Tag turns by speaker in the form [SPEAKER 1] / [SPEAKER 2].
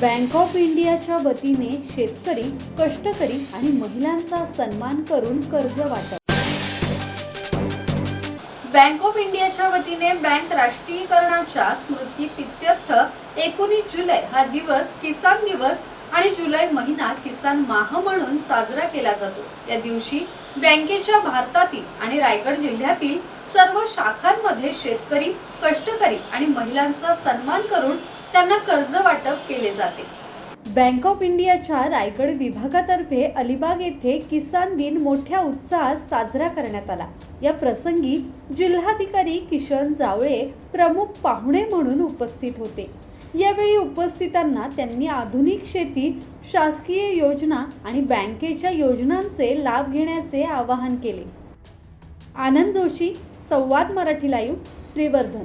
[SPEAKER 1] Bank of इंडियाच्या वतीने शेतकरी कष्टकरी आणि महिलांचा सन्मान करून कर्ज वाटप.
[SPEAKER 2] बँक ऑफ इंडियाच्या वतीने बँक राष्ट्रीयकरणाच्या स्मृती प्रित्यर्थ एकोणीस जुलै हा दिवस किसान दिवस आणि जुलै महिना किसान माह म्हणून साजरा केला जातो. या दिवशी बँकेच्या भारतातील आणि रायगड जिल्ह्यातील सर्व शाखांमध्ये शेतकरी कष्टकरी आणि महिलांचा सन्मान करून त्यांना कर्ज वाटप केले जाते.
[SPEAKER 1] बँक ऑफ इंडियाच्या रायगड विभागातर्फे अलिबाग येथे किसान दिन मोठ्या उत्साहात साजरा करण्यात आला. या प्रसंगी जिल्हाधिकारी किशन जावळे प्रमुख पाहुणे म्हणून उपस्थित होते. यावेळी उपस्थितांना त्यांनी आधुनिक शेती शासकीय योजना आणि बँकेच्या योजनांचे लाभ घेण्याचे आवाहन केले. आनंद जोशी संवाद मराठी लाईव्ह श्रीवर्धन.